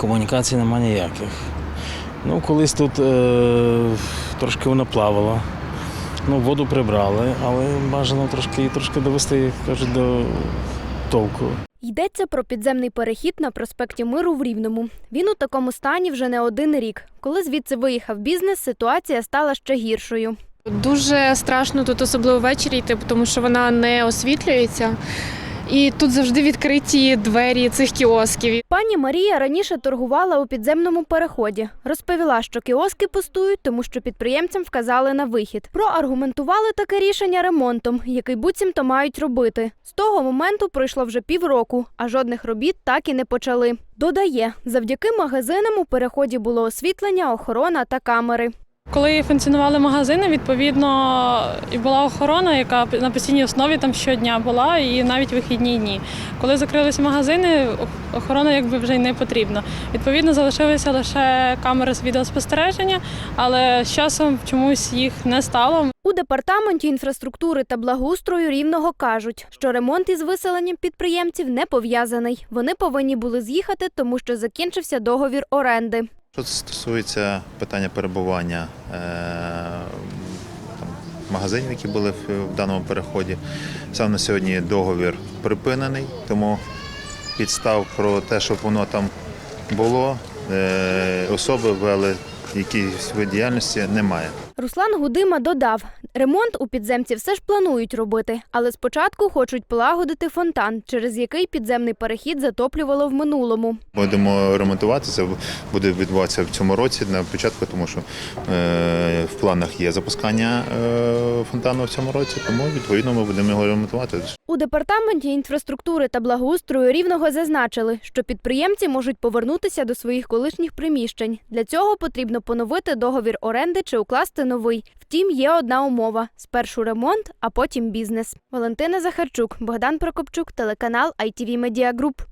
Комунікацій немає ніяких. Ну, колись тут е, трошки вона плавала. Ну, воду прибрали, але бажано трошки, трошки довести, як кажуть, до толку. Йдеться про підземний перехід на проспекті Миру в Рівному. Він у такому стані вже не один рік. Коли звідси виїхав бізнес, ситуація стала ще гіршою. Дуже страшно тут, особливо ввечері йти, тому що вона не освітлюється. І тут завжди відкриті двері цих кіосків. Пані Марія раніше торгувала у підземному переході. Розповіла, що кіоски пустують, тому що підприємцям вказали на вихід. Проаргументували таке рішення ремонтом, який буцімто мають робити. З того моменту пройшло вже півроку, а жодних робіт так і не почали. Додає, завдяки магазинам у переході було освітлення, охорона та камери. Коли функціонували магазини, відповідно і була охорона, яка на постійній основі там щодня була, і навіть вихідні дні. Коли закрилися магазини, охорона якби вже й не потрібна. Відповідно, залишилися лише камери з відеоспостереження, але з часом чомусь їх не стало. У департаменті інфраструктури та благоустрою рівного кажуть, що ремонт із виселенням підприємців не пов'язаний. Вони повинні були з'їхати, тому що закінчився договір оренди. Що стосується питання перебування е, там, магазинів, які були в, даному переході, саме на сьогодні договір припинений, тому підстав про те, щоб воно там було, е, особи ввели якісь вид діяльності немає. Руслан Гудима додав, ремонт у підземці все ж планують робити, але спочатку хочуть полагодити фонтан, через який підземний перехід затоплювало в минулому. Будемо ремонтувати. Це буде відбуватися в цьому році на початку, тому що е, в планах є запускання е, фонтану в цьому році, тому відповідно ми будемо його ремонтувати. У департаменті інфраструктури та благоустрою рівного зазначили, що підприємці можуть повернутися до своїх колишніх приміщень. Для цього потрібно поновити договір оренди чи укласти новий. Втім, є одна умова: спершу ремонт, а потім бізнес. Валентина Захарчук, Богдан Прокопчук, телеканал ITV Media Group.